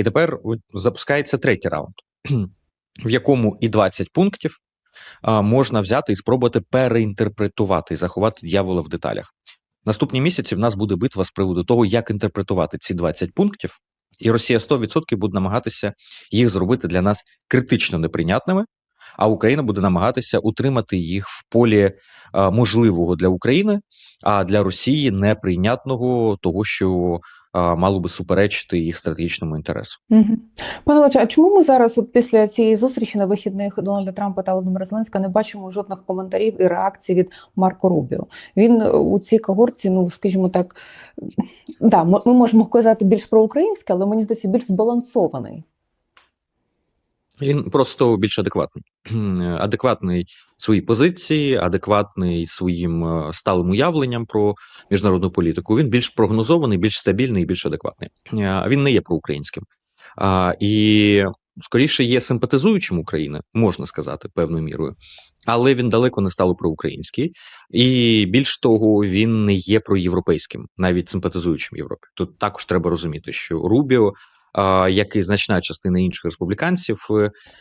І тепер запускається третій раунд, в якому і 20 пунктів можна взяти і спробувати переінтерпретувати і заховати дьявола в деталях. Наступні місяці в нас буде битва з приводу того, як інтерпретувати ці 20 пунктів, і Росія 100% буде намагатися їх зробити для нас критично неприйнятними. А Україна буде намагатися утримати їх в полі можливого для України, а для Росії неприйнятного того, що мало би суперечити їх стратегічному інтересу. Угу. Пане Лече, а чому ми зараз, от після цієї зустрічі на вихідних Дональда Трампа та Володимира Зеленська, не бачимо жодних коментарів і реакцій від Марко Рубіо? Він у цій когорті, ну скажімо так, да, ми, ми можемо казати більш про українське, але мені здається, більш збалансований. Він просто більш адекватний. Адекватний своїй позиції, адекватний своїм е, сталим уявленням про міжнародну політику. Він більш прогнозований, більш стабільний більш адекватний. Е, Він не є проукраїнським. І скоріше є симпатизуючим України, можна сказати, певною мірою, але він далеко не стало проукраїнський. І більш того, він не є проєвропейським, навіть симпатизуючим Європі. Тут також треба розуміти, що Рубіо як і значна частина інших республіканців,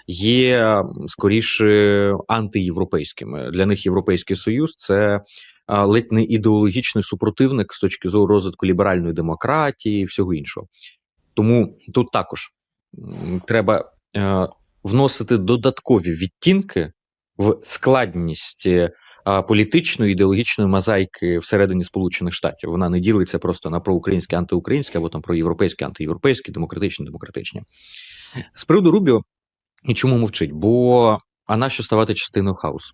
є скоріше антиєвропейськими. Для них Європейський Союз це ледь не ідеологічний супротивник з точки зору розвитку ліберальної демократії і всього іншого. Тому тут також треба е, вносити додаткові відтінки в складність е, політичної ідеологічної мозаїки всередині Сполучених Штатів. Вона не ділиться просто на проукраїнське, антиукраїнське або там про європейське, антиєвропейське, демократичне, демократичне. З приводу Рубіо і чому мовчить? Бо а нащо ставати частиною хаосу?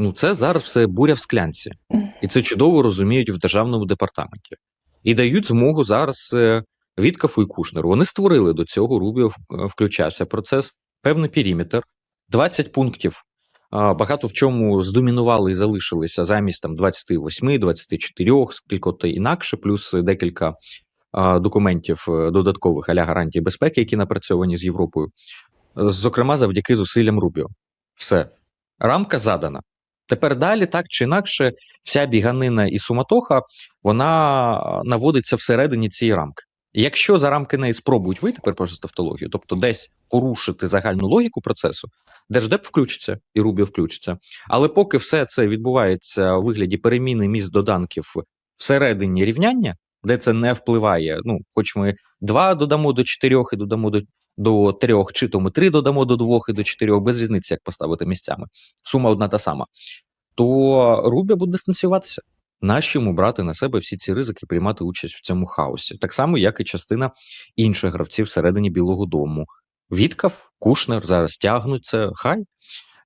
Ну, це зараз все буря в склянці, і це чудово розуміють в державному департаменті. І дають змогу зараз е, Віткафу і Кушнеру. Вони створили до цього Рубіо включався процес, певний периметр, 20 пунктів багато в чому здомінували і залишилися замість там 28, 24, скільки-то інакше, плюс декілька документів е, додаткових аля гарантії безпеки, які напрацьовані з Європою. Зокрема, завдяки зусиллям Рубіо. Все. Рамка задана. Тепер далі, так чи інакше, вся біганина і суматоха вона наводиться всередині цієї рамки. Якщо за рамки неї спробують вийти, перепрошую тавтологію, тобто десь порушити загальну логіку процесу, Держдеп включиться і Рубіо включиться. Але поки все це відбувається у вигляді переміни міст доданків всередині рівняння, де це не впливає. Ну, хоч ми два додамо до чотирьох і додамо до, до трьох, чи то ми три додамо до двох і до чотирьох, без різниці, як поставити місцями. Сума одна та сама. То Рубіо буде дистанціюватися. Нащо йому брати на себе всі ці ризики, приймати участь в цьому хаосі, так само, як і частина інших гравців всередині Білого Дому. Віткав, Кушнер зараз тягнуться, хай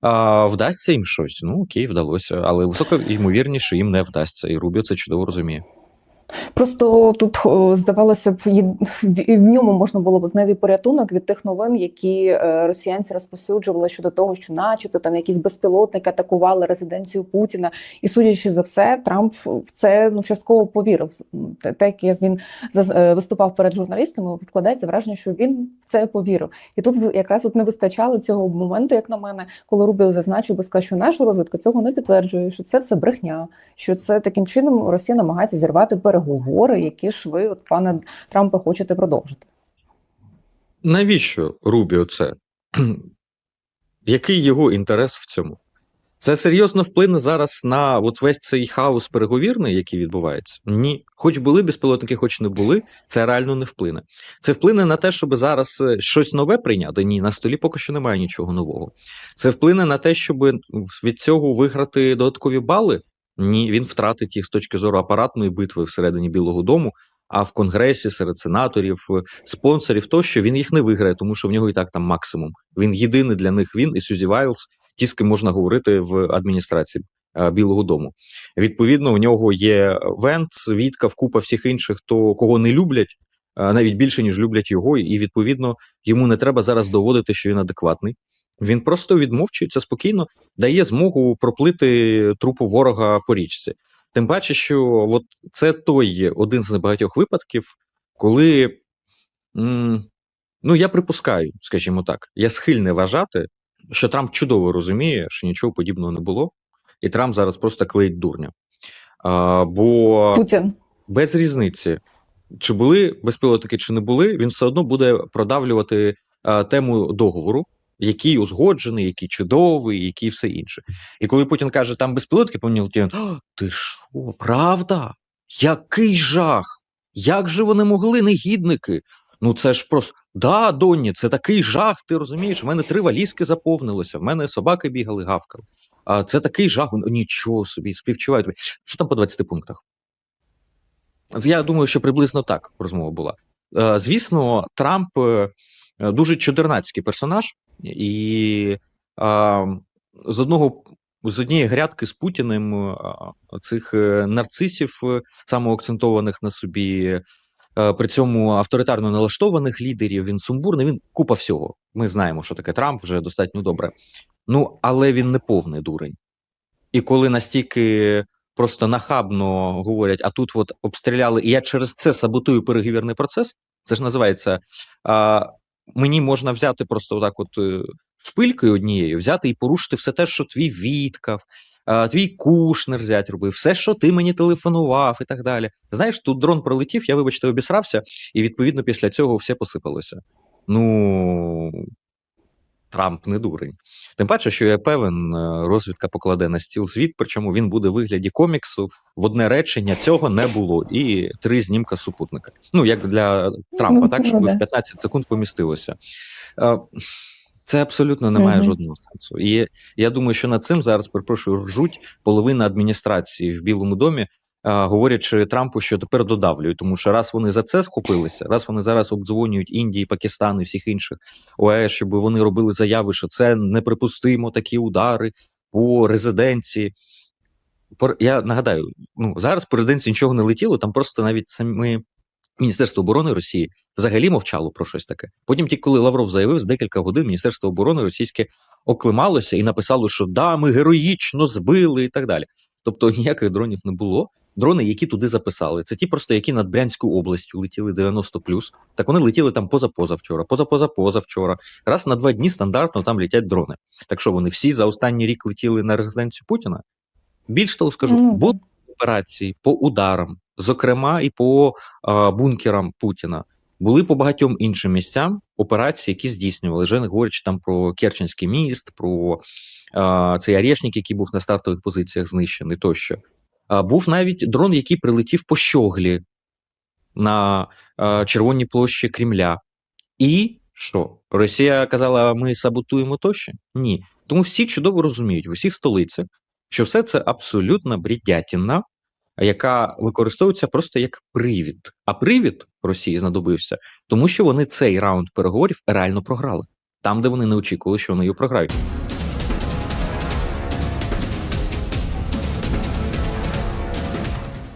а, вдасться їм щось. Ну окей, вдалося, але високо ймовірніше їм не вдасться, і Рубіо це чудово розуміє. Просто тут здавалося б, в ньому можна було б знайти порятунок від тих новин, які е, росіянці розповсюджували щодо того, що, начебто, там якісь безпілотники атакували резиденцію Путіна, і судячи за все, Трамп в це ну частково повірив. Те- як він е, виступав перед журналістами, відкладається враження, що він в це повірив. І тут якраз от не вистачало цього моменту, як на мене, коли Рубіо зазначив би сказав, що наша розвідка цього не підтверджує, що це все брехня, що це таким чином Росія намагається зірвати переговори, які ж ви, от пане Трампе, хочете продовжити. Навіщо Рубіо це? Який його інтерес в цьому? Це серйозно вплине зараз на от весь цей хаос переговірний, який відбувається? Ні. Хоч були безпілотники, хоч не були, це реально не вплине. Це вплине на те, щоб зараз е, щось нове прийняти. Ні, на столі поки що немає нічого нового. Це вплине на те, щоб від цього виграти додаткові бали. Ні, він втратить їх з точки зору апаратної битви всередині Білого Дому. А в конгресі серед сенаторів, е, спонсорів тощо він їх не виграє, тому що в нього і так там максимум. Він єдиний для них. Він і Сюзі Вайлз, ті, з ким можна говорити в адміністрації е, Білого Дому. Відповідно, у нього є Венц, Віткав, купа всіх інших, то кого не люблять, е, навіть більше ніж люблять його, і відповідно йому не треба зараз доводити, що він адекватний. Він просто відмовчується спокійно, дає змогу проплити трупу ворога по річці. Тим паче, що от це той один з небагатьох випадків, коли ну я припускаю, скажімо так, я схильний вважати, що Трамп чудово розуміє, що нічого подібного не було, і Трамп зараз просто клеїть дурня. А, бо Путін. без різниці, чи були безпілотники, чи не були, він все одно буде продавлювати е, тему договору, який узгоджений, який чудовий, який все інше. І коли Путін каже, там безпілотники повинні ти що, правда? Який жах! Як же вони могли, негідники? Ну це ж просто да, Донні, це такий жах. Ти розумієш? У мене три валізки заповнилося, в мене собаки бігали, гавкали. А це такий жах. Ну, Нічого собі, співчуваю тобі. Що там по 20 пунктах? Я думаю, що приблизно так розмова була. Е, Звісно, Трамп е, дуже чудернацький персонаж, і а, з одного з однієї грядки з Путіним цих е, нарцисів, е, самоакцентованих на собі, е, при цьому авторитарно налаштованих лідерів, він сумбурний, він купа всього. Ми знаємо, що таке Трамп вже достатньо добре. Ну, але він не повний дурень. І коли настільки просто нахабно говорять, а тут от обстріляли, і я через це саботую переговірний процес, це ж називається. А, мені можна взяти просто отак, от е, шпилькою однією, взяти і порушити все те, що твій відкав, твій Кушнер взять робив, все, що ти мені телефонував, і так далі. Знаєш, тут дрон пролетів, я, вибачте, обісрався, і відповідно після цього все посипалося. Ну. Трамп не дурень. Тим паче, що я певен, е, розвідка покладе на стіл звіт, причому він буде в вигляді коміксу в одне речення цього не було, і три знімка супутника. Ну як для Трампа, Ну, так щоб в 15 секунд помістилося. Е, Це абсолютно не має Мгм. жодного сенсу. І я думаю, що над цим зараз перепрошую ржуть половина адміністрації в Білому домі. А, Говорячи Трампу, що тепер додавлюють, тому що раз вони за це схопилися, раз вони зараз обдзвонюють Індії, Пакистан і всіх інших ОАЕ, щоб вони робили заяви, що це неприпустимо такі удари по резиденції. Я нагадаю, ну зараз по резиденції нічого не летіло, там просто навіть саме Міністерство оборони Росії взагалі мовчало про щось таке. Потім, тільки коли Лавров заявив, з декілька годин Міністерство оборони російське оклималося і написало, що да, ми героїчно збили і так далі. Тобто ніяких дронів не було. Дрони, які туди записали, це ті просто, які над Брянською областю летіли 90 Так вони летіли там позапозавчора, позапозапозавчора. Раз на два дні стандартно там летять дрони. Так що вони всі за останній рік летіли на резиденцію Путіна. Більш того скажу, Ну, да. будуть операції по ударам, зокрема і по а, бункерам Путіна. Були по багатьом іншим місцям операції, які здійснювали. Вже не говорячи там про Керченський міст, про цей Арешник, який був на стартових позиціях знищений тощо. Був навіть дрон, який прилетів по щоглі на Червоній площі Кремля. І що? Росія казала, ми саботуємо тощо? Ні. Тому всі чудово розуміють в усіх столицях, що все це абсолютна брідятіна, яка використовується просто як привід. А привід Росії знадобився, тому що вони цей раунд переговорів реально програли там, де вони не очікували, що вони його програють.